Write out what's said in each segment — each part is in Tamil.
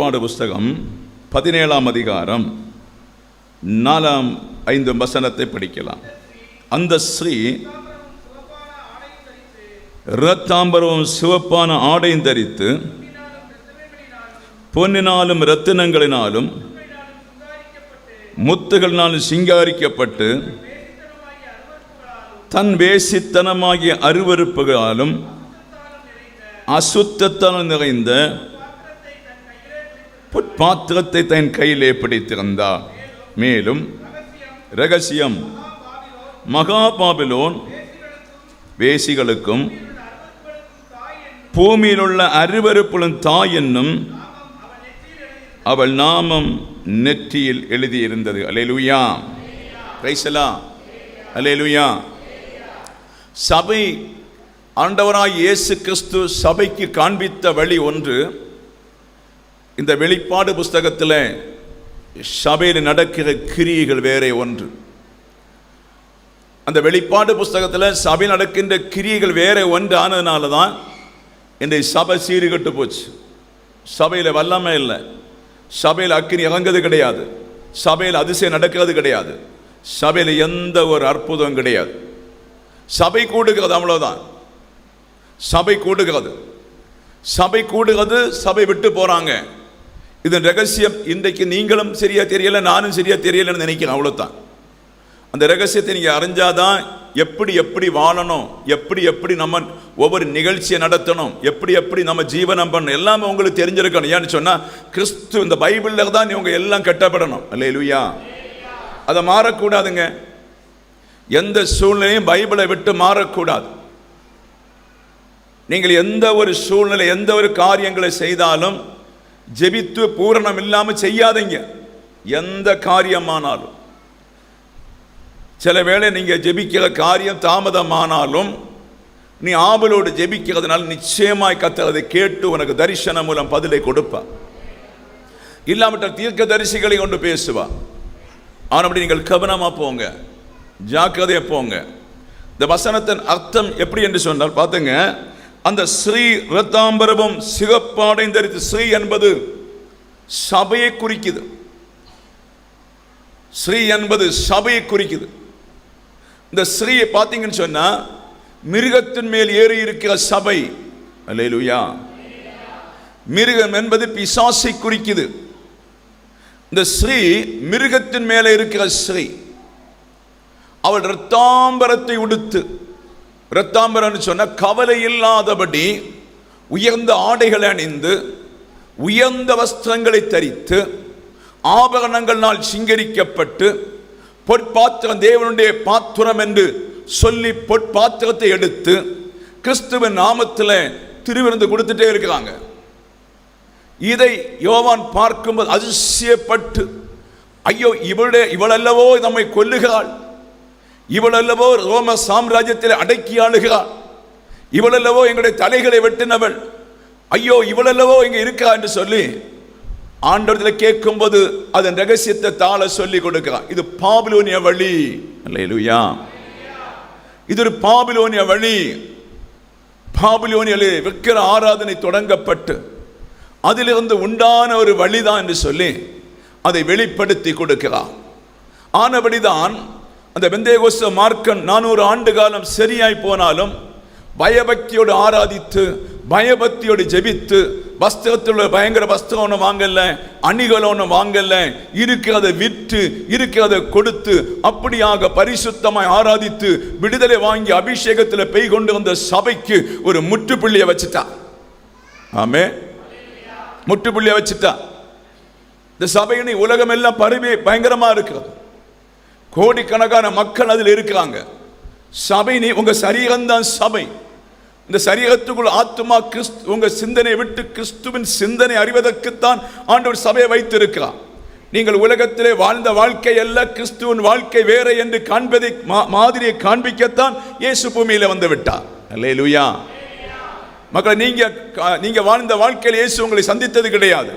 வெளிப்பாடு புஸ்தகம் பதினேழாம் அதிகாரம் நாலாம் ஐந்து வசனத்தை படிக்கலாம். அந்த ஸ்ரீ இரத்தாம்பரமும் சிவப்பான ஆடையும் தரித்து பொன்னினாலும் ரத்தினங்களினாலும் முத்துகளினாலும் சிங்காரிக்கப்பட்டு தன் வேசித்தனமாகிய அருவருப்புகளாலும் அசுத்தத்தனம் நிறைந்த பாத்திரத்தை தன் கையிலே பிடித்திருந்தார் மேலும் ரகசியம் மகாபாபிலோன் வேசிகளுக்கும் பூமியில் உள்ள அருவருப்புடன் தாய் என்னும் அவள் நாமம் நெற்றியில் எழுதியிருந்தது. அலேலுயா ரைசலா அலேலுயா சபை ஆண்டவராய் இயேசு கிறிஸ்து சபைக்கு காண்பித்த வழி ஒன்று இந்த வெளிப்பாடு புஸ்தகத்தில் சபையில் நடக்கிற கிரியைகள் வேறே ஒன்று. அந்த வெளிப்பாடு புஸ்தகத்தில் சபை நடக்கின்ற கிரியைகள் வேறே ஒன்று ஆனதுனால தான் இன்றைய சபை சீறுகட்டு போச்சு. சபையில் வல்லமை இல்லை. சபையில் அக்கினி இறங்குறது கிடையாது. சபையில் அதிசயம் நடக்கிறது கிடையாது. சபையில் எந்த ஒரு அற்புதம் கிடையாது. சபை கூடுகிறது அவ்வளவுதான். சபை கூடுகிறது. சபை கூடுகிறது சபை விட்டு போறாங்க. இதன் ரகசியம் இன்றைக்கு நீங்களும் சரியாக தெரியல நானும் சரியாக தெரியலன்னு நினைக்கிறேன் அவ்வளோதான் அந்த ரகசியத்தை நீங்கள் அறிஞ்சாதான் எப்படி எப்படி வாழணும் எப்படி எப்படி நம்ம ஒவ்வொரு நிகழ்ச்சியை நடத்தணும் எப்படி எப்படி நம்ம ஜீவனம் பண்ணணும் எல்லாமே உங்களுக்கு தெரிஞ்சிருக்கணும். ஏன்னு சொன்னால் கிறிஸ்து இந்த பைபிளில் தான் இவங்க எல்லாம் கட்டப்படணும். அல்லேலூயா. அதை மாறக்கூடாதுங்க. எந்த சூழ்நிலையும் பைபிளை விட்டு மாறக்கூடாது. நீங்கள் எந்த ஒரு சூழ்நிலை எந்த ஒரு காரியங்களை செய்தாலும் ஜெபித்து பூரணம் இல்லாமல் செய்யாதீங்க. எந்த காரியமானாலும். சில வேளை நீங்கள் ஜெபிக்கிற காரியம் தாமதமானாலும் நீ ஆவலோடு ஜெபிக்கிறதுனால நிச்சயமாய் கத்துறதை கேட்டு உனக்கு தரிசனம் மூலம் பதிலை கொடுப்பா இல்லாமட்டால் தீர்க்க தரிசிகளை கொண்டு பேசுவா ஆனபடி நீங்கள் கவனமாக போங்க. ஜாக்கிரதையாக போங்க. இந்த வசனத்தின் அர்த்தம் எப்படி என்று சொன்னால் பார்த்துங்க. அந்த ஸ்ரீ ரத்தாம்பரமும் சிகப்பாடைந்தறித்து ஸ்ரீ என்பது சபையை குறிக்குது. ஸ்ரீ என்பது சபையை குறிக்குது. இந்த ஸ்ரீயை பார்த்தீங்கன்னு சொன்னா மிருகத்தின் மேல் ஏறி இருக்கிற சபை அலையிலுயா மிருகம் என்பது பிசாசை குறிக்குது. இந்த ஸ்ரீ மிருகத்தின் மேலே இருக்கிற ஸ்ரீ அவள் ரத்தாம்பரத்தை உடுத்து இரத்தாம்பரம் சொன்ன கவலை இல்லாதபடி உயர்ந்த ஆடைகளை அணிந்து உயர்ந்த வஸ்திரங்களை தரித்து ஆபரணங்களால் சிங்கரிக்கப்பட்டு பொற்பாத்திரம் தேவனுடைய பாத்திரம் என்று சொல்லி பொற்பாத்திரத்தை எடுத்து கிறிஸ்துவின் நாமத்தில் திருவிருந்து கொடுத்துட்டே இருக்கிறாங்க. இதை யோவான் பார்க்கும்போது அதிசயப்பட்டு ஐயோ இவளுடைய இவளல்லவோ நம்மை கொல்லுகிறாள். இவளல்லவோ ரோம சாம்ராஜ்யத்தில் அடக்கி ஆளுகிறாள். இவளல்லவோ எங்களுடைய தலைகளை வெட்டினவள். ஐயோ இவளல்லவோ இங்கே இருக்கா என்று சொல்லி ஆண்டவரத்தில் கேட்கும்போது அதன் ரகசியத்தை தாள சொல்லி கொடுக்கிறான். இது பாபிலோனிய வழி. அல்லேலூயா. இது ஒரு பாபிலோனிய வழி. பாபிலோனியலே விக்கிர ஆராதனை தொடங்கப்பட்டு அதிலிருந்து உண்டான ஒரு வழிதான் என்று சொல்லி அதை வெளிப்படுத்தி கொடுக்கிறார் ஆனபடிதான் அந்த வெந்தேகோஸ்த மார்க்கன் நானூறு ஆண்டு காலம் சரியாய் போனாலும் பயபக்தியோடு ஆராதித்து பயபக்தியோடு ஜெபித்து வஸ்திரத்தில் பயங்கர வஸ்திரம் ஒன்று வாங்கல அணிகள் ஒன்று வாங்கல இருக்கிறதை விற்று இருக்கிறத கொடுத்து அப்படியாக பரிசுத்தமாய் ஆராதித்து விடுதலை வாங்கி அபிஷேகத்தில் பெய் கொண்டு வந்த சபைக்கு ஒரு முற்றுப்புள்ளியை வச்சுட்டா. ஆமே. முற்றுப்புள்ளியை வச்சுட்டா. இந்த சபையினை உலகம் எல்லாம் பருவி பயங்கரமா இருக்கிறது. கோடிக்கணக்கான மக்கள் அதில் இருக்கிறாங்க. சபை நீ உங்கள் சரீரம்தான் சபை. இந்த சரீரத்துக்குள் ஆத்துமா கிறிஸ்து உங்கள் சிந்தனை விட்டு கிறிஸ்துவின் சிந்தனை அறிவதற்குத்தான் ஆண்டவர் சபையை வைத்திருக்கிறார். நீங்கள் உலகத்திலே வாழ்ந்த வாழ்க்கை அல்ல கிறிஸ்துவின் வாழ்க்கை வேற என்று காண்பதை மா- மாதிரியை காண்பிக்கத்தான் இயேசு பூமியில் வந்து விட்டார். அல்லேலூயா. மக்களை நீங்க கா- நீங்க வாழ்ந்த வாழ்க்கையில் இயேசு உங்களை சந்தித்தது கிடையாது.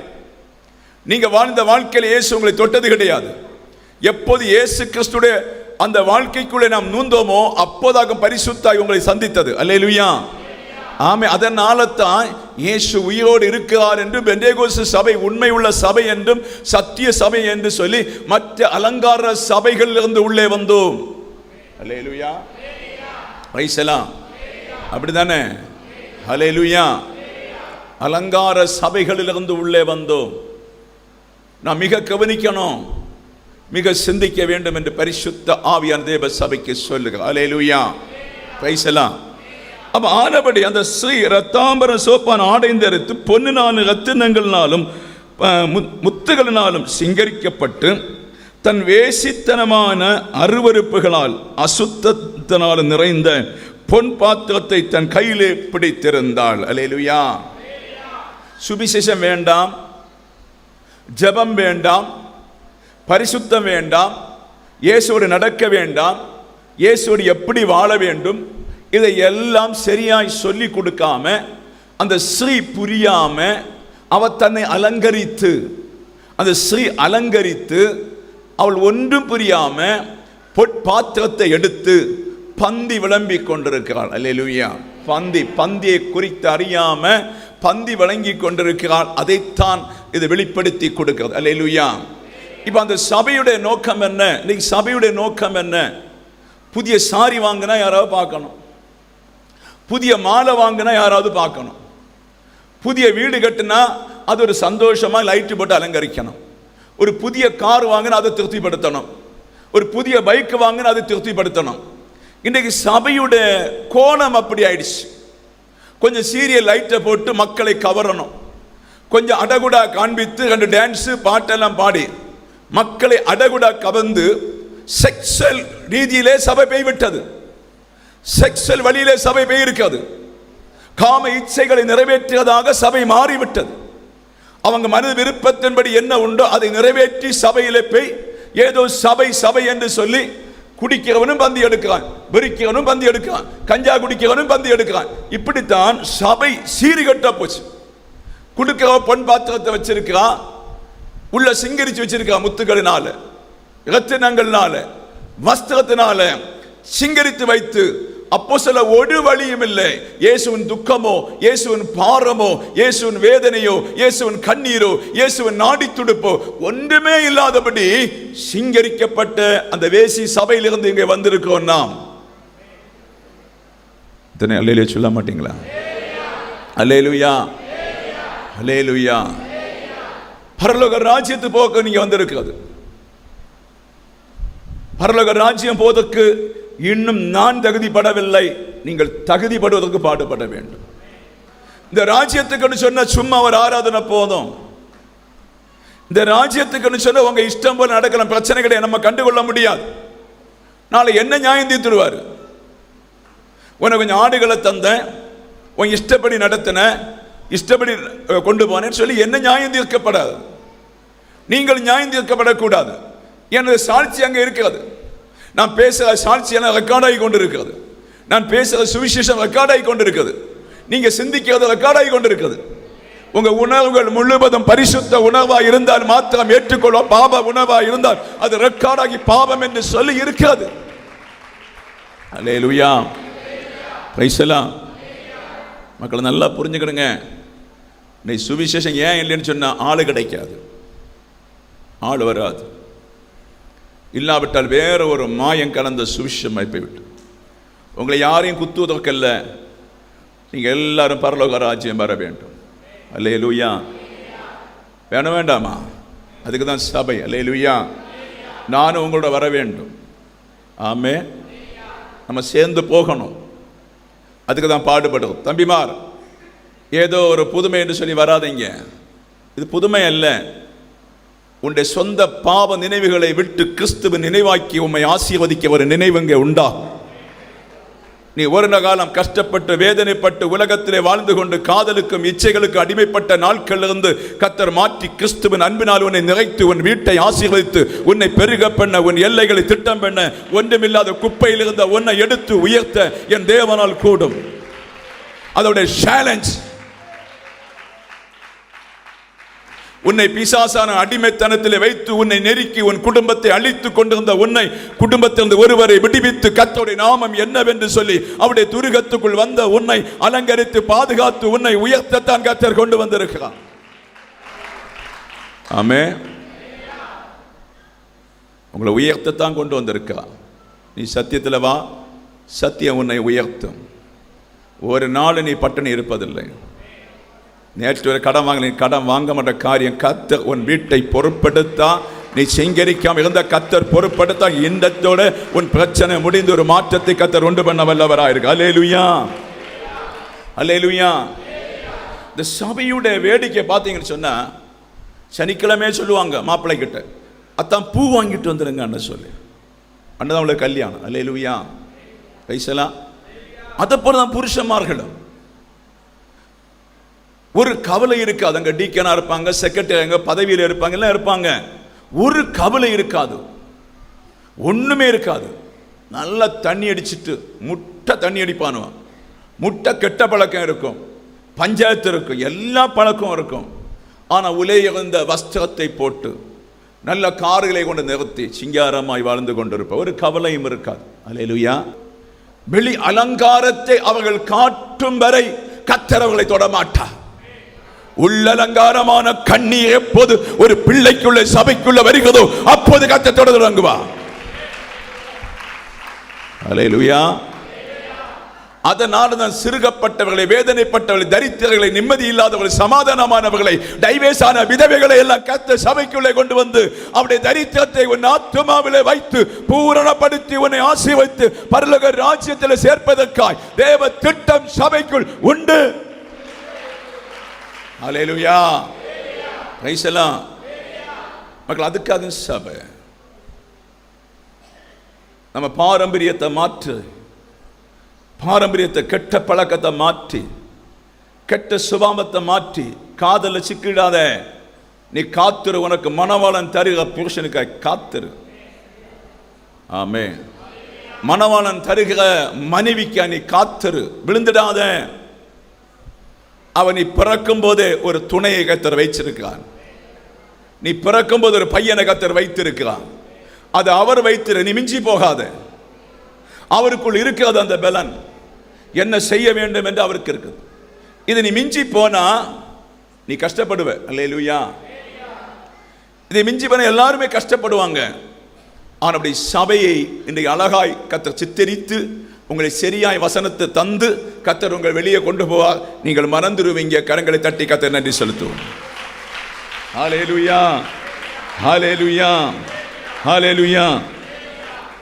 நீங்க வாழ்ந்த வாழ்க்கையில் இயேசு உங்களை தொட்டது கிடையாது. எப்போது இயேசு கிறிஸ்துடைய அந்த வாழ்க்கைக்குள்ளே நாம் நூந்தோமோ அப்போதாக பரிசுத்தாய் உங்களை சந்தித்தது. அல்லேலூயா. ஆமே அதனால தான் இயேசு உயிரோடு இருக்கிறார் என்று பெண்டேகோசு சபை உண்மை உள்ள சபை என்றும் சத்திய சபை என்று சொல்லி மற்ற அலங்கார சபைகளிலிருந்து உள்ளே வந்தோம். அல்லேலூயா. வைசலாம் அப்படிதானே ஹலேலுயா அலங்கார சபைகளிலிருந்து உள்ளே வந்தோம். நான் மிக கவனிக்கணும். மிக சிந்திக்க வேண்டும் என்று பரிசுத்த ஆவியான தேவ சபைக்கு சொல்லுக அலேலுயா பைசலாம் அப்ப ஆனபடி அந்த ஸ்ரீ ரத்தாம்பர சோப்பான் ஆடைந்தரித்து பொன்னினாலும் ரத்தினங்களினாலும் முத்- முத்துகளினாலும் சிங்கரிக்கப்பட்டு தன் வேசித்தனமான அருவருப்புகளால் அசுத்தத்தினாலும் நிறைந்த பொன் பாத்திரத்தை தன் கையிலே பிடித்திருந்தாள். அலேலுயா சுவிசேஷம் வேண்டாம். ஜெபம் வேண்டாம். பரிசுத்தம் வேண்டாம். இயேசோடு நடக்க வேண்டாம். இயேசோடு எப்படி வாழ வேண்டும்? இதை எல்லாம் சரியாய் சொல்லி கொடுக்காம அந்த ஸ்ரீ புரியாம அவ தன்னை அலங்கரித்து அந்த ஸ்ரீ அலங்கரித்து அவள் ஒன்றும் புரியாம பொற்பாத்திரத்தை எடுத்து பந்தி விளம்பிக் கொண்டிருக்கிறாள். அல்லேலுயா. பந்தி பந்தியை குறித்து அறியாம பந்தி வழங்கி கொண்டிருக்கிறாள். அதைத்தான் இது வெளிப்படுத்தி கொடுக்கிறது. அல்லேலுயா. இப்போ அந்த சபையுடைய நோக்கம் என்ன? இன்னைக்கு சபையுடைய நோக்கம் என்ன? புதிய சாரி வாங்கினா யாராவது பார்க்கணும். புதிய மாலை வாங்கினா யாராவது பார்க்கணும். புதிய வீடு கட்டினா அது ஒரு சந்தோஷமாக லைட்டு போட்டு அலங்கரிக்கணும். ஒரு புதிய கார் வாங்கினா அதை திருப்திப்படுத்தணும். ஒரு புதிய பைக் வாங்கினா அதை திருப்திப்படுத்தணும். இன்றைக்கு சபையுடைய கோணம் அப்படி ஆயிடுச்சு. கொஞ்சம் சீரியல் லைட்டை போட்டு மக்களை கவரணும். கொஞ்சம் அடகுடா காண்பித்து ரெண்டு டான்ஸு பாட்டெல்லாம் பாடி. மக்களை அடகுடா கவர்ந்து செக்ஸல் ரீதியிலே சபை போய்விட்டது. செக்ஸல் வழியிலே சபை போயிருக்கிறது காம இச்சைகளை நிறைவேற்றியதாக சபை மாறிவிட்டது. அவங்க மனது விருப்பத்தின்படி என்ன உண்டோ அதை நிறைவேற்றி சபையிலே போய் ஏதோ சபை சபை என்று சொல்லி குடிக்கிறவனும் பந்தி எடுக்கிறான் வெறிக்கிறவனும் பந்தி எடுக்கிறான் கஞ்சா குடிக்கிறவனும் பந்தி எடுக்கிறான். இப்படித்தான் சபை சீர்கட்ட போச்சு கொடுக்கிற பொன் பாத்திரத்தை வச்சிருக்கிறான் உள்ள சிங்கரிச்சு வச்சிருக்கான் முத்துகளினால ரத்தினங்கள்னால வஸ்திரத்தினால சிங்கரித்து வைத்து அப்போ சில ஒரு வழியும் இல்லை. இயேசுவின் துக்கமோ இயேசுவின் பாரமோ இயேசுவின் வேதனையோ இயேசுவின் கண்ணீரோ இயேசுவின் நாடி துடுப்போ ஒன்றுமே இல்லாதபடி சிங்கரிக்கப்பட்ட அந்த வேசி சபையிலிருந்து இங்கே வந்திருக்கோம் நாம். இத்தனை அல்லையிலே சொல்ல மாட்டீங்களா? அல்லேலுயா? அல்லேலுயா? பரலோக ராஜ்யத்து போக்க நீங்க வந்திருக்கிறது. பரலோக ராஜ்யம் போவதற்கு இன்னும் நான் தகுதிப்படவில்லை. நீங்கள் தகுதிப்படுவதற்கு பாடுபட வேண்டும். இந்த ராஜ்யத்துக்குன்னு சொன்ன சும்மா ஒரு ஆராதனை போதும். இந்த ராஜ்யத்துக்குன்னு சொன்ன உங்க இஷ்டம் போல நடக்கலாம் பிரச்சனைகளை நம்ம கண்டுகொள்ள முடியாது. நாளை என்ன நியாயம் தீர்த்துடுவார்? உனக்கு கொஞ்சம் ஆடுகளை தந்தேன். உன் இஷ்டப்படி நடத்தின இஷ்டப்படி கொண்டு போனேன்னு சொல்லி என்ன நியாயம் தீர்க்கப்படாது? நீங்கள் நியாயம் தீர்க்கப்படக்கூடாது எனது சாட்சி அங்கே இருக்கிறது. நான் பேசுகிற சாட்சி என ரெக்கார்டாகி கொண்டு இருக்கிறது நான் பேசுகிற சுவிசேஷம் ரெக்கார்டாகி கொண்டு இருக்குது நீங்க சிந்திக்கிறது ரெக்கார்டாகி கொண்டு இருக்குது உங்கள் உணர்வுகள் முழுவதும் பரிசுத்த உணர்வாக இருந்தால் மாத்திரம் ஏற்றுக்கொள்ள பாப உணர்வாக இருந்தால் அது ரெக்கார்டாகி பாவம் என்று சொல்லி இருக்கிறது. லுயா பிரைசலாம் மக்களை நல்லா புரிஞ்சுக்கிடுங்க. நீ சுவிசேஷம் ஏன் இல்லைன்னு சொன்னால் ஆள் கிடைக்காது. ஆள் வராது இல்லாவிட்டால் வேற ஒரு மாயம் கலந்த சுவிஷமாய் போய்விட்டு உங்களை யாரையும் குத்துவதற்கல்ல. நீங்கள் எல்லாரும் பரலோக ராஜ்யம் வர வேண்டும். அல்லே லூயா வேணும் வேண்டாமா? அதுக்கு தான் சபை. அல்லே லூயா நானும் உங்களோட வர வேண்டும். ஆமே நம்ம சேர்ந்து போகணும். அதுக்கு தான் பாடுபடும் தம்பிமார் ஏதோ ஒரு புதுமை என்று சொல்லி வராதீங்க. இது புதுமை அல்ல. உன்னுடைய சொந்த பாவ நினைவுகளை விட்டு கிறிஸ்துவின் நினைவாக்கி உம்மை ஆசீர்வதிக்க ஒரு நினைவு இங்கே நீ ஒரு காலம் கஷ்டப்பட்டு வேதனைப்பட்டு உலகத்திலே வாழ்ந்து கொண்டு காதலுக்கும் இச்சைகளுக்கு அடிமைப்பட்ட நாட்களிலிருந்து கத்தர் மாற்றி கிறிஸ்துவின் அன்பினால் உன்னை நிறைத்து உன் வீட்டை ஆசீர்வதித்து உன்னை பெருக பண்ண உன் எல்லைகளை திட்டம் பண்ண ஒன்றுமில்லாத குப்பையில் இருந்த உன்னை எடுத்து உயர்த்த என் தேவனால் கூடும். அதோடைய சேலஞ்ச் உன்னை பிசாசான அடிமைத்தனத்தில் வைத்து உன்னை நெருக்கி உன் குடும்பத்தை அழித்துக் கொண்டிருந்த உன்னை குடும்பத்திலிருந்து ஒருவரை விடுவித்து கத்தோடைய நாமம் என்னவென்று சொல்லி அவருடைய துருகத்துக்குள் வந்த உன்னை அலங்கரித்து பாதுகாத்து உன்னை உயர்த்தத்தான் கத்தர் கொண்டு வந்திருக்கிறார். ஆமே. உங்களை உயர்த்தத்தான் கொண்டு வந்திருக்கிறார். நீ சத்தியத்தில் வா. சத்தியம் உன்னை உயர்த்தும். ஒரு நாள் நீ பட்டினி இருப்பதில்லை. நேற்று ஒரு கடன் வாங்கல நீ கடன் வாங்க மாட்ட காரியம் கத்தர் உன் வீட்டை பொருட்படுத்தா. நீ சிங்கரிக்காமல் இருந்த கத்தர் பொருட்படுத்தா. இந்தத்தோட உன் பிரச்சனை முடிந்து ஒரு மாற்றத்தை கத்தர் உண்டு பண்ண வல்லவரா லுயா அலேலுயா அலேலுயா இந்த சபையுடைய வேடிக்கை பார்த்தீங்கன்னு சொன்னால் சனிக்கிழமையே சொல்லுவாங்க மாப்பிள்ளை கிட்ட அத்தான் பூ வாங்கிட்டு வந்துருங்கன்னு சொல்லி. அண்ணதான் அவளுக்கு கல்யாணம் அலேலுயா பைசலாம் அதை போல தான் புருஷமார்களும் ஒரு கவலை இருக்காது அங்கே டீக்கனாக இருப்பாங்க செக்ரட்டரி அங்க பதவியில் இருப்பாங்க எல்லாம் இருப்பாங்க. ஒரு கவலை இருக்காது. ஒன்றுமே இருக்காது. நல்லா தண்ணி அடிச்சிட்டு முட்டை தண்ணி அடிப்பானுவான் முட்டை கெட்ட பழக்கம் இருக்கும். பஞ்சாயத்து இருக்கும். எல்லா பழக்கம் இருக்கும். ஆனா உலையகந்த வஸ்திரத்தை போட்டு நல்ல கார்களை கொண்டு நிறுத்தி சிங்காரமாய் வாழ்ந்து கொண்டிருப்ப. ஒரு கவலையும் இருக்காது. அலையலுயா. வெளி அலங்காரத்தை அவர்கள் காட்டும் வரை கத்தரவர்களை தொடமாட்டார். உள்ளலங்காரமான கண்ணீர் எப்போது ஒரு பிள்ளைக்குள்ள சபைக்குள்ள வருகிறதோ அப்போது கத்த தொடங்குவா. அலையலுயா அதனால தான் சிறுகப்பட்டவர்களை வேதனைப்பட்டவர்களை தரித்திரர்களை நிம்மதி இல்லாதவர்களை சமாதானமானவர்களை டைவேஸான விதவைகளை எல்லாம் கத்த சபைக்குள்ளே கொண்டு வந்து அவருடைய தரித்திரத்தை உன் ஆத்மாவிலே வைத்து பூரணப்படுத்தி உன்னை ஆசீர்வைத்து பரலக ராஜ்யத்தில் சேர்ப்பதற்காய் தேவ திட்டம் சபைக்குள் உண்டு. அலையலுவா ரைஸ் எல்லாம் மக்கள் அதுக்காக சபை. நம்ம பாரம்பரியத்தை மாற்று. பாரம்பரியத்தை கெட்ட பழக்கத்தை மாற்றி. கெட்ட சுபாமத்தை மாற்றி. காதல சிக்கிடாத. நீ காத்துரு உனக்கு மணவாளன் தருக புருஷனுக்காய் காத்துரு. ஆமே மணவாளன் தருகிற மனைவிக்கா நீ காத்துரு. விழுந்துடாத. அவன் நீ பிறக்கும் போதே ஒரு துணையை கத்தர் வைச்சிருக்கிறான் நீ பிறக்கும் போது ஒரு பையனை கத்தர் வைத்திருக்கிறான். அது அவர் வைத்திரு நீ மிஞ்சி போகாத. அவருக்குள் இருக்கிறது அந்த பலன். என்ன செய்ய வேண்டும் என்று அவருக்கு இருக்குது. இது நீ மிஞ்சி போனா நீ கஷ்டப்படுவ. அல்லேலூயா. இதை மிஞ்சி போன எல்லாருமே கஷ்டப்படுவாங்க. ஆனால் அப்படி சபையை இன்றைக்கு அழகாய் கத்தர் சித்தரித்து உங்களை சரியாய் வசனத்தை தந்து கத்தர் உங்களை வெளியே கொண்டு போவார். நீங்கள் மறந்துடுவீங்க. கரங்களை தட்டி கத்தர் நன்றி செலுத்துவோம். ஹாலேலுயா ஹalleluya ஹalleluya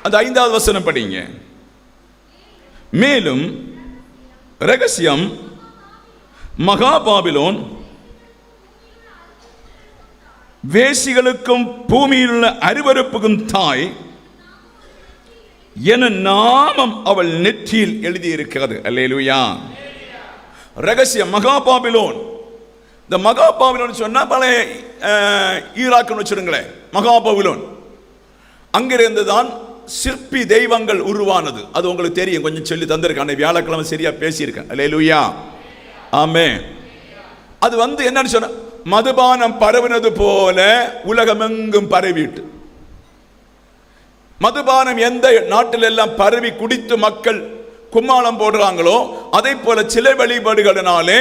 அந்த ஐந்தாவது வசனம் படிங்க. மேலும் ரகசியம் மகாபாபிலோன் வேசிகளுக்கும் பூமியில் உள்ள அருவருப்புக்கும் தாய் என நாமம் அவள் நெற்றியில் எழுதியிருக்கிறது. அல்லேலுயா. ரகசியம் மகாபாபிலோன். இந்த மகாபாபிலோன் சொன்னா பழைய அஹ், ஈராக்குன்னு வச்சுருங்களேன். மகாபாபிலோன். அங்கிருந்து தான் சிற்பி தெய்வங்கள் உருவானது. அது உங்களுக்கு தெரியும். கொஞ்சம் சொல்லி தந்திருக்கேன். வியாழக்கிழமை சரியா பேசியிருக்கேன். அல்லேலுயா. ஆமே அது வந்து என்னன்னு சொன்ன மதுபானம் பரவினது போல உலகமெங்கும் பரவிட்டு. மதுபானம் எந்த நாட்டில் எல்லாம் பரவி குடித்து மக்கள் கும்மாளம் போடுறாங்களோ அதே போல சிலை வழிபாடுகளினாலே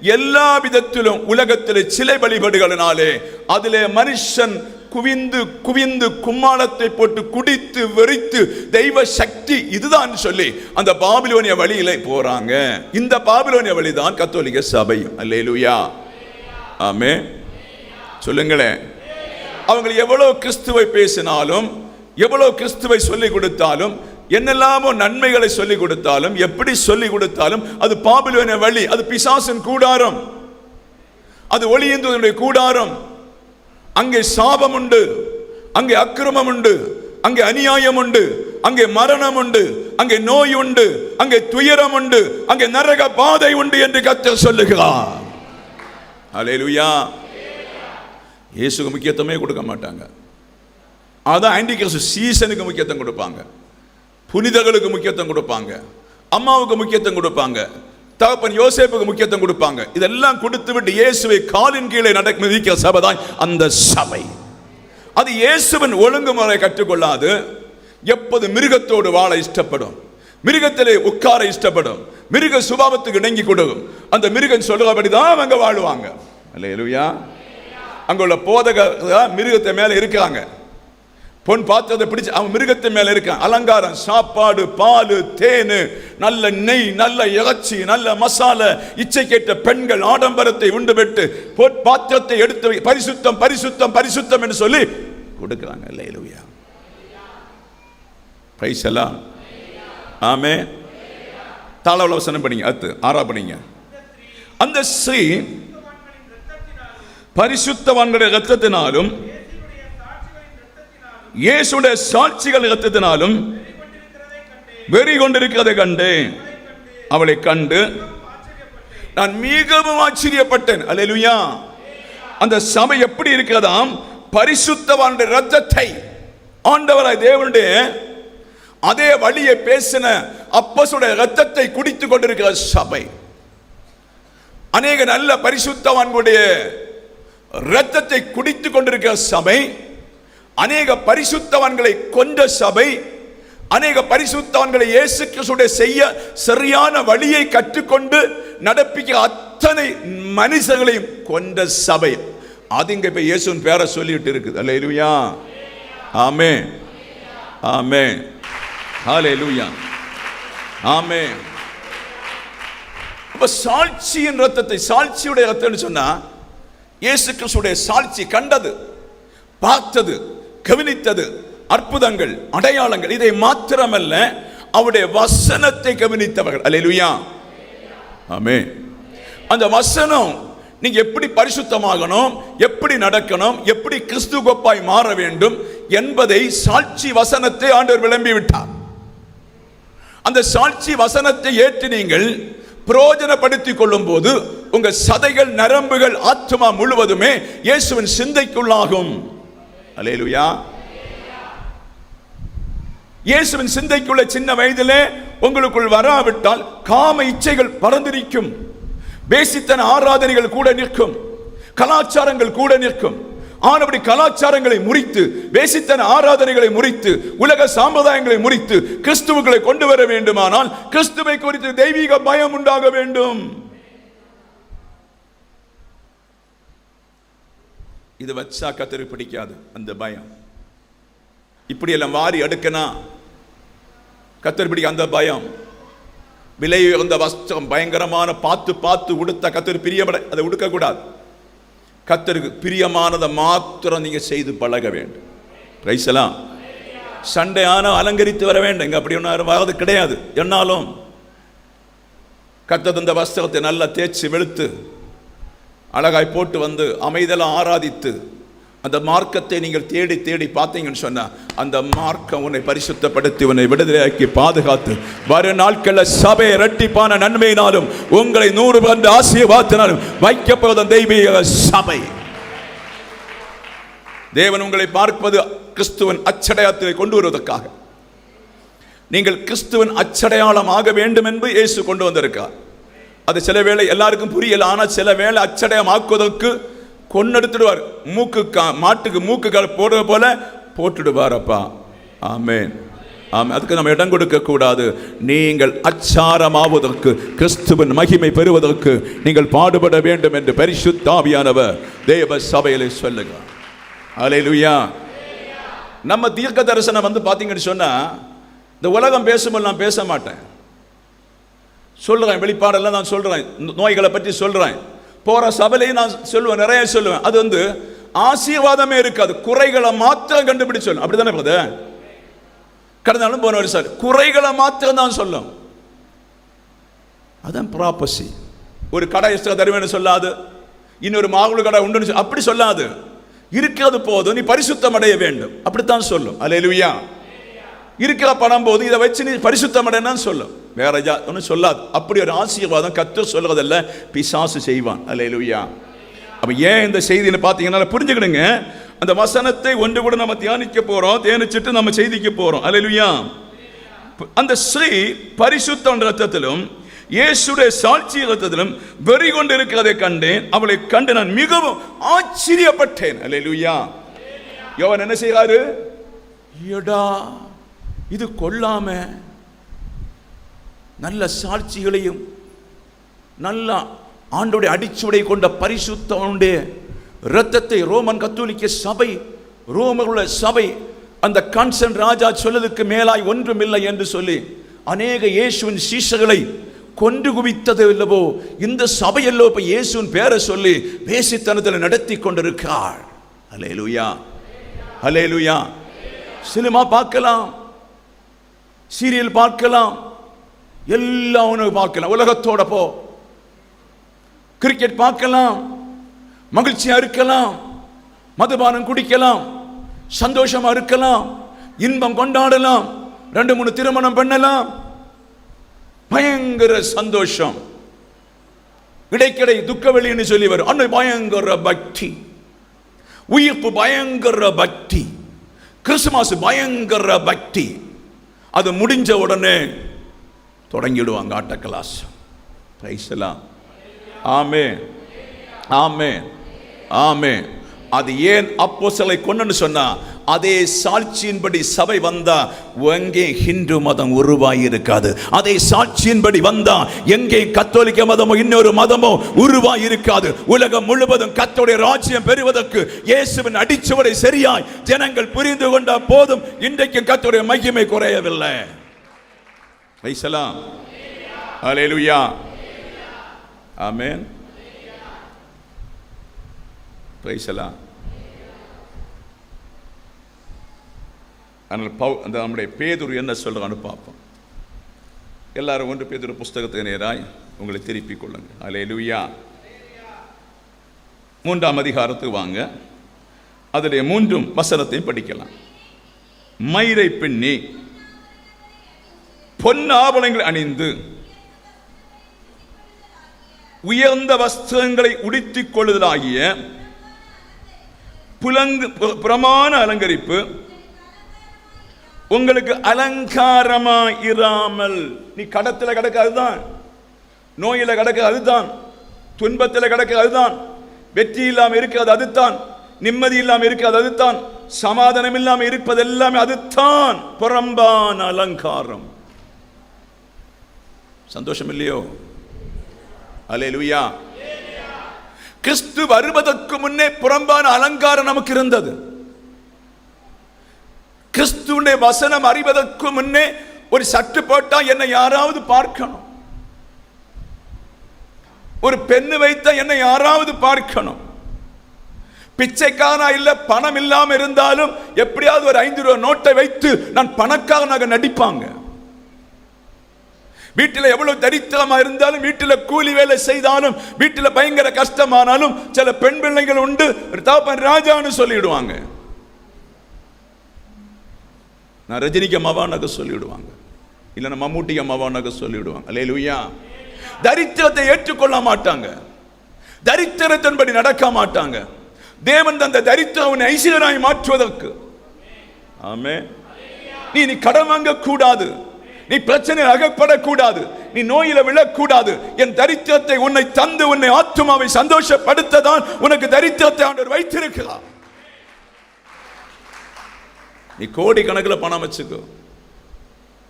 எல்லா விதத்திலும் உலகத்தில் சிலை வழிபாடுகளினாலே அதிலே மனுஷன் குவிந்து குவிந்து கும்மாளத்தை போட்டு குடித்து வெறித்து தெய்வ சக்தி இதுதான் சொல்லி அந்த பாபிலோனிய வழியில போறாங்க. இந்த பாபிலோனிய வழிதான் கத்தோலிக்க சபை அல்லேலுயா. ஆமே சொல்லுங்களேன். அவங்க எவ்வளவு கிறிஸ்துவை பேசினாலும் எவ்வளவு கிறிஸ்துவை சொல்லிக் கொடுத்தாலும் என்னெல்லாமோ நன்மைகளை சொல்லிக் கொடுத்தாலும் எப்படி சொல்லிக் கொடுத்தாலும் அது பாபிலோனிய வழி அது பிசாசின் கூடாரம். அது ஒளியந்தனுடைய கூடாரம். அங்கே சாபம் உண்டு அங்கே அக்கிரமம் உண்டு அங்கே அநியாயம் உண்டு அங்கே மரணம் உண்டு அங்கே நோய் உண்டு அங்கே துயரம் உண்டு அங்கே நரக பாதை உண்டு என்று கத்தர் சொல்லுகிறார். அலேலுயா இயேசுக்கு முக்கியத்துவமே கொடுக்க மாட்டாங்க. அதான் ஆன்டி சீசனுக்கு முக்கியத்துவம் கொடுப்பாங்க. புனிதர்களுக்கு முக்கியத்துவம் கொடுப்பாங்க. அம்மாவுக்கு முக்கியத்துவம் கொடுப்பாங்க. தகப்பன் யோசேப்புக்கு முக்கியத்துவம் கொடுப்பாங்க. இதெல்லாம் கொடுத்து விட்டு இயேசுவை காலின் கீழே நடக்க மிதிக்கிற சபை தான் அந்த சபை. அது இயேசுவின் ஒழுங்குமுறை கற்றுக்கொள்ளாது. எப்போது மிருகத்தோடு வாழ இஷ்டப்படும். மிருகத்திலே உட்கார இஷ்டப்படும். மிருக சுபாவத்துக்கு இணங்கி கொடுக்கும். அந்த மிருகம் சொல்றபடி தான் அவங்க வாழுவாங்க. அல்லேலூயா. அங்குள்ள போதகர் மிருகத்தை மேலே இருக்காங்க பொன் பாத்திரத்தை பிடிச்சு அவன் மிருகத்தின் மேல இருக்கான். அலங்காரம் சாப்பாடு பால் தேனு நல்ல நெய் நல்ல இறைச்சி நல்ல மசாலா இச்சை கேட்ட பெண்கள் ஆடம்பரத்தை உண்டு விட்டு பொன் பாத்திரத்தை எடுத்து பரிசுத்தம் பரிசுத்தம் பரிசுத்தம் என்று சொல்லி கொடுக்குறாங்க. இல்லையா பிரைஸ் ஆமே. தாளவள வசனம் பண்ணிங்க அத்து ஆறா பண்ணிங்க அந்த ஸ்ரீ பரிசுத்தவான்களுடைய ரத்தத்தினாலும் இயேசுடைய சாட்சிகள் ரத்தத்தினாலும் வெறி கொண்டிருக்கிறதை கண்டு அவளை கண்டு நான் மிகவும் ஆச்சரியப்பட்டேன். அல்லேலூயா. அந்த சபை எப்படி இருக்கிறதாம்? பரிசுத்தவானுடைய ரத்தத்தை ஆண்டவராய் தேவனுடைய அதே வழியை பேசின அப்பசுடைய ரத்தத்தை குடித்துக் கொண்டிருக்கிற சபை. அநேக நல்ல பரிசுத்தவான்களுடைய ரத்தத்தை குடித்துக் கொண்டிருக்கிற சபை. அநேக பரிசுத்தவான்களை கொண்ட சபை அநேக பரிசுத்தவான்களை இயேசு கிறிஸ்துடைய செய்ய சரியான வழியை கற்றுக்கொண்டு நடப்பிக்க அத்தனை மனுஷர்களையும் கொண்ட சபை. அது இங்க இப்ப இயேசுவின் பேரை சொல்லிட்டு இருக்குது. அல்ல அல்லேலூயா. ஆமே ஆமே ஹalleluya. ஆமே அப்ப சாட்சியின் ரத்தத்தை சாட்சியுடைய ரத்தம்னு சொன்னா இயேசு கிறிஸ்துடைய சாட்சி கண்டது பார்த்தது. கவனித்தது. அற்புதங்கள் அடையாளங்கள் இதை மாத்திரமல்ல அவருடைய வசனத்தை கவனித்தவர்கள். அல்லேலூயா. ஆமே அந்த வசனம் நீங்க எப்படி பரிசுத்தமாகணும் எப்படி நடக்கணும் எப்படி கிறிஸ்து கொப்பாய் மாற வேண்டும் என்பதை சாட்சி வசனத்தை ஆண்டவர் விளம்பி விட்டார். அந்த சாட்சி வசனத்தை ஏற்று நீங்கள் பிரயோஜனப்படுத்திக் கொள்ளும் போது உங்க சதைகள் நரம்புகள் ஆத்மா முழுவதுமே இயேசுவின் சிந்தைக்குள்ளாகும். அலேலுயா இயேசுவின் சிந்தைக்குள்ள சின்ன வயதிலே உங்களுக்குள் வராவிட்டால் காம இச்சைகள் பறந்திருக்கும். பேசித்தன ஆராதனைகள் கூட நிற்கும். கலாச்சாரங்கள் கூட நிற்கும். ஆனபடி கலாச்சாரங்களை முறித்து வேசித்தன ஆராதனைகளை முறித்து உலக சாம்பிரதாயங்களை முறித்து கிறிஸ்துவுகளை கொண்டு வர வேண்டுமானால் கிறிஸ்துவை குறித்து தெய்வீக பயம் உண்டாக வேண்டும். இது வச்சா கத்தருக்கு பிடிக்காது அந்த பயம். இப்படி எல்லாம் வாரி அடுக்கனா கத்தர் பிடிக்க அந்த பயம். விலை உயர்ந்த வஸ்திரம் பயங்கரமான பார்த்து பார்த்து உடுத்த கத்தர் பிரியப்பட அதை உடுக்கக்கூடாது. கத்தருக்கு பிரியமானதை மாத்திரம் நீங்கள் செய்து பழக வேண்டும். ரைசலாம் சண்டை ஆனால் அலங்கரித்து வர வேண்டும். இங்கே அப்படி ஒன்றும் வர்றது கிடையாது. என்னாலும் கத்தது இந்த வஸ்திரத்தை நல்லா தேய்ச்சி வெளுத்து அழகாய் போட்டு வந்து அமைதலாம் ஆராதித்து அந்த மார்க்கத்தை நீங்கள் தேடி தேடி பார்த்தீங்கன்னு சொன்னா அந்த மார்க்கம் உன்னை பரிசுத்தப்படுத்தி உன்னை விடுதலையாக்கி பாதுகாத்து வரும் நாட்களில் சபையை ரெட்டிப்பான நன்மையினாலும் உங்களை நூறு பந்து ஆசீர்வாத்தினாலும் வைக்கப்போதும் தெய்வீக சபை. தேவன் உங்களை பார்ப்பது கிறிஸ்துவன் அச்சடையாளத்தை கொண்டு வருவதற்காக. நீங்கள் கிறிஸ்துவன் அச்சடையாளம் ஆக வேண்டும் என்று இயேசு கொண்டு வந்திருக்கார் அது சில வேளை எல்லாருக்கும் புரியல ஆனால் சில வேளை அச்சடையம் ஆக்குவதற்கு கொன்னெடுத்துடுவார். மூக்கு கா- மாட்டுக்கு மூக்கு கால் போடுற போல போட்டுடுவார் அப்பா ஆமேன். ஆமென். அதுக்கு நம்ம இடம் கொடுக்க கூடாது. நீங்கள் அச்சாரமாவதற்கு கிறிஸ்துவின் மகிமை பெறுவதற்கு நீங்கள் பாடுபட வேண்டும் என்று பரிசுத்தாவியானவர் தேவ சபையிலே அலை அல்லேலூயா நம்ம தீர்க்க தரிசனம் வந்து பார்த்தீங்கன்னு சொன்னால் இந்த உலகம் பேசும்போது நான் பேச மாட்டேன். சொல்கிறேன் வெளிப்பாடெல்லாம் நான் சொல்கிறேன் நோய்களை பற்றி சொல்கிறேன் போகிற சபையிலையும் நான் சொல்லுவேன் நிறைய சொல்லுவேன். அது வந்து ஆசீர்வாதமே இருக்காது. குறைகளை மாத்திரம் கண்டுபிடிச்சு சொல்லும். அப்படிதானே பிரதர் கடந்த நாளும் போன வருஷம் குறைகளை மாத்திரம் தான் சொல்லும். அதான் ப்ராப்பசி ஒரு கடை எக்ஸ்ட்ரா தருவேன்னு சொல்லாது. இன்னொரு மாவுளு கடை உண்டுன்னு அப்படி சொல்லாது. இருக்கிறது போதும் நீ பரிசுத்தம் அடைய வேண்டும். அப்படித்தான் சொல்லும். அல்லேலூயா. இருக்கிற பணம் போது இதை வச்சு நீ பரிசுத்தம் அடையணும்னு சொல்லும். வேற ஜா ஒன்றும் சொல்லாது. அப்படி ஒரு ஆசீர்வாதம் கத்து சொல்றதல்ல பிசாசு செய்வான். அல்ல அல்லேலூயா. அப்ப ஏன் இந்த செய்தின்னு பார்த்தீங்கன்னா புரிஞ்சுக்கணுங்க அந்த வசனத்தை ஒன்று கூட நம்ம தியானிக்க போறோம் தியானிச்சுட்டு நம்ம செய்திக்கு போறோம். அல்லேலூயா. அந்த ஸ்ரீ பரிசுத்தன் ரத்தத்திலும் இயேசுடைய ரத்தத்திலும் வெறி கொண்டு இருக்கிறதை கண்டேன். அவளை கண்டு நான் மிகவும் ஆச்சரியப்பட்டேன். அல்லேலூயா. யோவன் என்ன செய்கிறாரு எடா இது கொல்லாம நல்ல சாட்சிகளையும் நல்ல ஆண்டோடைய அடிச்சுவடை கொண்ட பரிசுத்தவனுடைய இரத்தத்தை ரோமன் கத்தோலிக்க சபை ரோமனுள்ள சபை அந்த கன்சன் ராஜா சொல்லதுக்கு மேலாய் ஒன்றுமில்லை என்று சொல்லி அநேக இயேசுவின் சீசர்களை கொன்று குவித்தது இல்லவோ? இந்த சபையல்லோ இப்போ இயேசுவின் பேரை சொல்லி பேசித்தனத்தில் நடத்தி கொண்டிருக்காள் ஹலே லூயா ஹலே லூயா சினிமா பார்க்கலாம். சீரியல் பார்க்கலாம். எல்லாம் உணவு பார்க்கலாம். உலகத்தோட போ. கிரிக்கெட் பார்க்கலாம். மகிழ்ச்சியா இருக்கலாம். மதுபானம் குடிக்கலாம். சந்தோஷமா இருக்கலாம். இன்பம் கொண்டாடலாம். ரெண்டு மூணு திருமணம் பண்ணலாம். பயங்கர சந்தோஷம். இடைக்கடை துக்க வெளின்னு சொல்லி வரும். அன்னை பயங்கர பக்தி. உயிர்ப்பு பயங்கர பக்தி. கிறிஸ்துமஸ் பயங்கர பக்தி. அது முடிஞ்ச உடனே தொடங்கிடுவாங்க ஆட்ட கிளாஸ் பிரைஸ்லாம் ஆமே ஆமே ஆமே அது ஏன் அப்போ சிலை கொண்டுன்னு சொன்னா அதே சாட்சியின்படி சபை வந்தா எங்கே ஹிந்து மதம் உருவாகி இருக்காது அதே சாட்சியின்படி வந்தா எங்கே கத்தோலிக்க மதமோ இன்னொரு மதமோ உருவாகி இருக்காது உலகம் முழுவதும் கத்தோடைய ராஜ்யம் பெறுவதற்கு இயேசுவின் அடிச்சுவடை சரியாய் ஜனங்கள் புரிந்து கொண்ட போதும். இன்றைக்கும் கத்தோடைய மகிமை குறையவில்லை. வைசலாம் அலேலுயா ஆமேன் பிரைசலாம் ஆனால் பவு அந்த நம்முடைய பேதுரு என்ன சொல்கிறான்னு பார்ப்போம். எல்லாரும் ஒன்று பேதுரு புஸ்தகத்துக்கு நேராய் உங்களை திருப்பிக் கொள்ளுங்க லுயா மூன்றாம் அதிகாரத்துக்கு வாங்க. அதிலே மூன்றும் வசனத்தையும் படிக்கலாம். மயிரை பின்னி பொன்னாபலங்கள் அணிந்து உயர்ந்த வஸ்திரங்களை உடுத்திக் கொள்ளுதலாகிய புலங்கு பிரமாண அலங்கரிப்பு உங்களுக்கு அலங்காரமா இராமல் நீ கடத்தில் கிடக்க அதுதான். நோயில் கிடக்க அதுதான். துன்பத்தில் கிடக்க அதுதான். வெற்றி இல்லாமல் இருக்கிறது அதுதான். நிம்மதி இல்லாமல் இருக்கிறது அதுதான். சமாதானம் இல்லாமல் இருப்பது எல்லாமே அதுதான். புறம்பான அலங்காரம். சந்தோஷம் இல்லையோ அலேலுயா கிறிஸ்து வருவதற்கு முன்னே புறம்பான அலங்காரம் நமக்கு இருந்தது கிறிஸ்துடைய வசனம் அறிவதற்கு முன்னே ஒரு சட்டு போட்டா என்னை யாராவது பார்க்கணும். ஒரு பெண்ணு வைத்த என்னை யாராவது பார்க்கணும். பிச்சைக்காரனா இல்ல பணம் இல்லாம இருந்தாலும் எப்படியாவது ஒரு ஐந்து ரூபாய் நோட்டை வைத்து நான் பணக்காரனாக நடிப்பாங்க. வீட்டில் எவ்வளவு தரித்திரமா இருந்தாலும் வீட்டில் கூலி வேலை செய்தாலும் வீட்டில் பயங்கர கஷ்டமானாலும் சில பெண் பிள்ளைகள் உண்டு. தாப்பன் ராஜான்னு சொல்லிவிடுவாங்க நான் ரஜினிக்கு அம்மாவானாக சொல்லிவிடுவாங்க இல்லைன்னா மம்மூட்டிக்கு அம்மாவானாக சொல்லிவிடுவாங்க அல்ல லூயா தரித்திரத்தை ஏற்றுக்கொள்ள மாட்டாங்க. தரித்திரத்தின்படி நடக்க மாட்டாங்க. தேவன் தந்த தரித்திரம் ஐஸ்வராய் மாற்றுவதற்கு. ஆமே நீ நீ கடன் வாங்க கூடாது நீ பிரச்சனையில் அகப்படக்கூடாது. நீ நோயில விழக்கூடாது. என் தரித்திரத்தை உன்னை தந்து உன்னை ஆத்துமாவை சந்தோஷப்படுத்ததான் உனக்கு தரித்திரத்தை ஆண்டவர் வைத்திருக்கிறார். நீ கோடி கணக்கில் பணம் வச்சுக்கோ.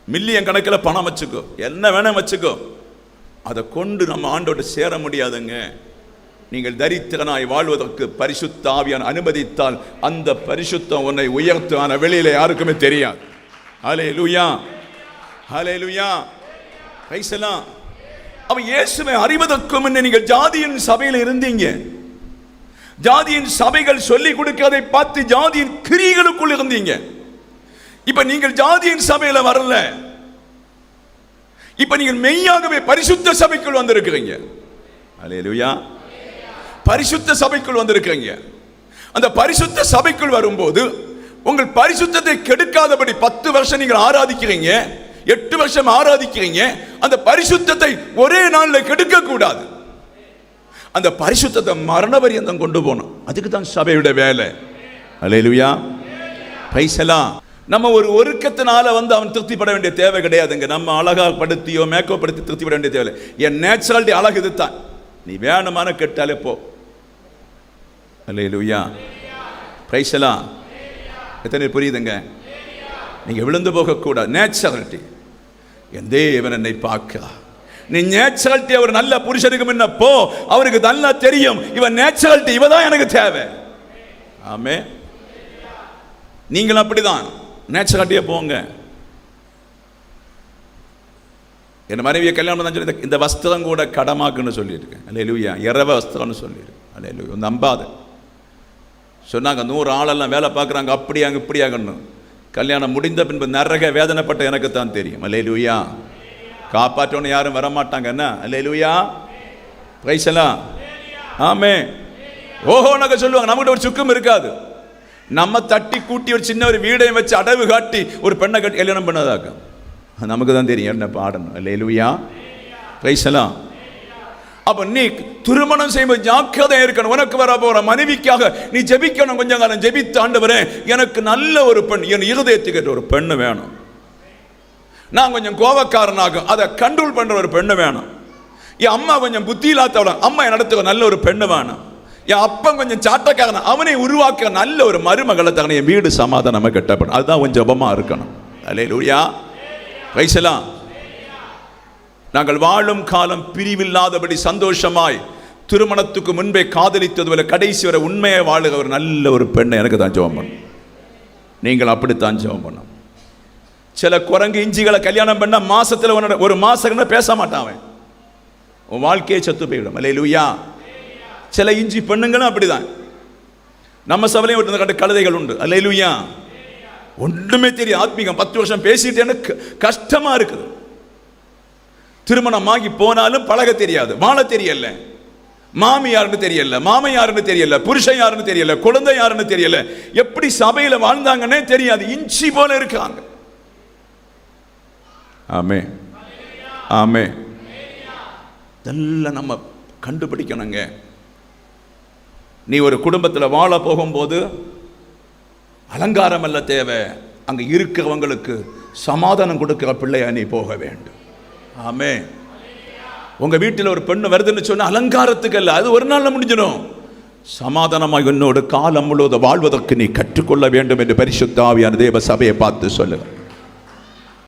மில்லியன் கணக்கில் பணம் வச்சுக்கோ. என்ன வேணா வச்சுக்கோ. அதை கொண்டு நம்ம ஆண்டோட சேர முடியாதுங்க. நீங்கள் தரித்திரனாய் வாழ்வதற்கு பரிசுத்த ஆவியான் அனுமதித்தால் அந்த பரிசுத்தம் உன்னை உயர்த்து ஆன வெளியில யாருக்குமே தெரியாது. அலே லுயா ஹலேலுயா லுயா அவன் இயேசுவை அறிவதற்கும் முன்னே நீங்கள் ஜாதியின் சபையில் இருந்தீங்க. ஜாதியின் சபைகள் சொல்லிக் கொடுக்கிறதை பார்த்து ஜாதியின் கிரிகளுக்குள் இருந்தீங்க. இப்ப நீங்கள் ஜாதியின் சபையில வரல. இப்ப நீங்கள் மெய்யாகவே பரிசுத்த சபைக்குள் வந்திருக்கிறீங்க. அல்லேலூயா பரிசுத்த சபைக்குள் வந்திருக்கிறீங்க. அந்த பரிசுத்த சபைக்குள் வரும்போது உங்கள் பரிசுத்தத்தை கெடுக்காதபடி பத்து வருஷம் நீங்கள் ஆராதிக்கிறீங்க. எட்டு வருஷம் ஆராதிக்கிறீங்க அந்த பரிசுத்தத்தை ஒரே நாளில் கெடுக்க கூடாது அந்த பரிசுத்தத்தை மரண பரியந்தம் கொண்டு போகணும். அதுக்கு தான் சபையோட வேலை. அலையலுயா பைசலாம் நம்ம ஒரு ஒருக்கத்தினால வந்து அவன் திருப்திப்பட வேண்டிய தேவை கிடையாதுங்க. நம்ம அழகா படுத்தியோ மேக்கப் படுத்தி திருப்திப்பட வேண்டிய தேவை என் நேச்சுராலிட்டி அழகு இதுதான். நீ வேணுமான கெட்டாலே போ. அல்ல லூயா எத்தனை புரியுதுங்க? நீங்கள் விழுந்து போகக்கூடாது. நேச்சுராலிட்டி என் தேவன் என்னை பார்க்கிறார் நீ நேச்சுராலிட்டி அவர் நல்ல புருஷனுக்கு முன்ன போ. அவருக்கு நல்லா தெரியும். இவன் நேச்சுராலிட்டி இவ தான் எனக்கு தேவை. ஆமே நீங்களும் அப்படிதான். நேச்சுராலிட்டியே போங்க. என் மனைவியை கல்யாணம் தான் சொல்லி இந்த வஸ்திரம் கூட கடமாக்குன்னு சொல்லியிருக்கேன் அல்ல லூயா இரவ வஸ்திரம்னு சொல்லியிருக்கேன் அல்ல லூயா நம்பாது. சொன்னாங்க நூறு ஆளெல்லாம் வேலை பார்க்குறாங்க அப்படியாங்க இப்படியாங்கன்னு. கல்யாணம் முடிந்த பின்பு நரக வேதனைப்பட்ட எனக்கு தான் தெரியும். அல்லே லூயா காப்பாற்றோன்னு யாரும் வரமாட்டாங்க. என்ன? அல்லே லூயா பிரைசலாம் ஆமே ஓஹோ நக சொல்லுவாங்க. நம்மகிட்ட ஒரு சுக்கம் இருக்காது. நம்ம தட்டி கூட்டி ஒரு சின்ன ஒரு வீடையும் வச்சு அடவு காட்டி ஒரு பெண்ணை கட்டி கல்யாணம் பண்ணதாக்கும். நமக்கு தான் தெரியும். என்ன பாடணும்? இல்லை லூயா பைசலாம் அப்ப நீ திருமணம் செய்யும்போது ஜாக்கிரதையா இருக்கணும். உனக்கு வர போற மனைவிக்காக நீ ஜெபிக்கணும். கொஞ்சம் காலம் ஜெபித்து ஆண்டவரே எனக்கு நல்ல ஒரு பெண் என் இருதயத்துக்கு ஒரு பெண்ணு வேணும். நான் கொஞ்சம் கோபக்காரனாகும் அதை கண்ட்ரோல் பண்ற ஒரு பெண்ணு வேணும். என் அம்மா கொஞ்சம் புத்தி இல்லாதவள அம்மா என்னத்துக்கு நல்ல ஒரு பெண்ணு வேணும். என் அப்பன் கொஞ்சம் சாட்டக்காரன் அவனை உருவாக்க நல்ல ஒரு மருமகளை தகன என் வீடு சமாதானமாக கட்டப்படும் அதுதான் கொஞ்சம் ஜபமாக இருக்கணும். அலே லூயா வைசலாம் நாங்கள் வாழும் காலம் பிரிவில்லாதபடி சந்தோஷமாய் திருமணத்துக்கு முன்பே காதலித்தது போல கடைசி வரை உண்மையை வாழுக ஒரு நல்ல ஒரு பெண்ணை எனக்கு தான் ஜெபம் பண்ணும் நீங்கள் அப்படித்தான் ஜெபம் பண்ணும் சில குரங்கு இஞ்சிகளை கல்யாணம் பண்ண மாசத்தில் உன்னோட ஒரு மாசம் பேச மாட்டான் அவன். உன் வாழ்க்கையை செத்து போயிடும். அல்ல லூயா சில இஞ்சி பெண்ணுங்களும் அப்படிதான். நம்ம சபையிலையும் ஒரு கட்ட கழுதைகள் உண்டு. அல்ல லூயா ஒன்றுமே தெரியும் ஆத்மீகம் பத்து வருஷம் பேசிட்டு எனக்கு கஷ்டமா இருக்குது. திருமணமாகி போனாலும் பழக தெரியாது. வாழ தெரியல. மாமி யாருன்னு தெரியல. மாமன் யாருன்னு தெரியல. புருஷன் யாருன்னு தெரியல. குழந்தை யாருன்னு தெரியல. எப்படி சபையில் வாழ்ந்தாங்கன்னே தெரியாது. இஞ்சி போல இருக்காங்க. ஆமே. ஆமே. இதெல்லாம் நம்ம கண்டுபிடிக்கணுங்க. நீ ஒரு குடும்பத்தில் வாழ போகும்போது அலங்காரம் அல்ல தேவை. அங்கே இருக்கிறவங்களுக்கு சமாதானம் கொடுக்கிற பிள்ளையா நீ போக வேண்டும். ஆமே உங்க வீட்டில் ஒரு பெண்ணு வருதுன்னு சொன்னால் அலங்காரத்துக்கு அல்ல. அது ஒரு நாளில் முடிஞ்சிடும். சமாதானமாக என்னோட காலம் முழுவதும் வாழ்வதற்கு நீ கற்றுக்கொள்ள வேண்டும் என்று பரிசுத்தாவியான தேவ சபையை பார்த்து சொல்லுங்கள்.